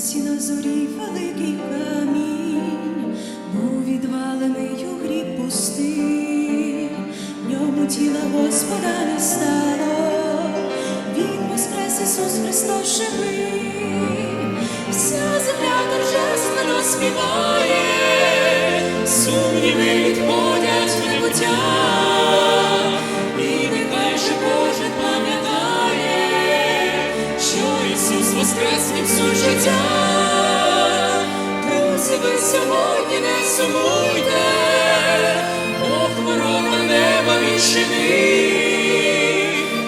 на зорі великий камінь, був відвалений у гріб пустий, ньому тіла Господа не стало, Він воскрес Ісус Христос живий, вся земля торжественно співає, сумніви відходять в небуття, Ісус воскрес від суть життя. Друзі, ви сьогодні не сумуйте, Бог ворота неба відчинив.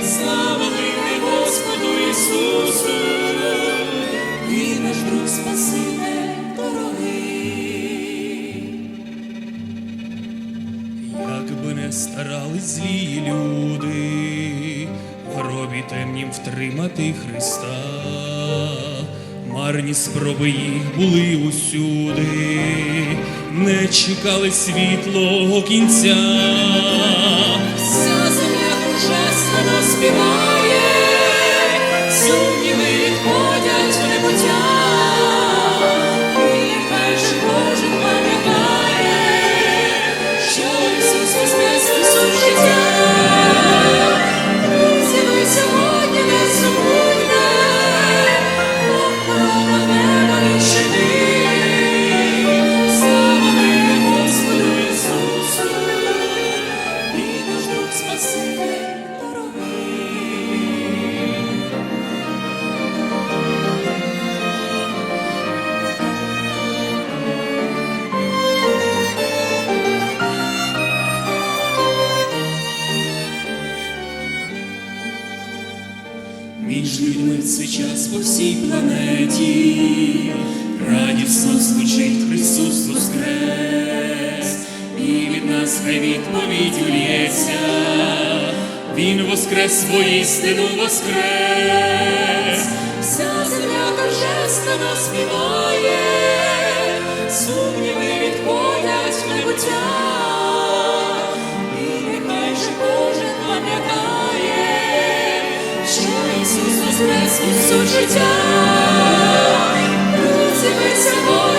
Слава вийде Господу Ісусу, Він наш друг Спаситель дорогий. Як би не старались злі люди, в гробі темнім втримати Христа, марні спроби їх були усюди, не чекали світлого кінця. Вся земля торжественно співає, Між людьми в цей час по всій планеті. Радісно звучить Христос Воскрес, і від нас хай відповідь улється, Він воскрес воістину воскрес. Вся земля торжественно співає, сумніви воскрес і суть життя. Не сумуйте,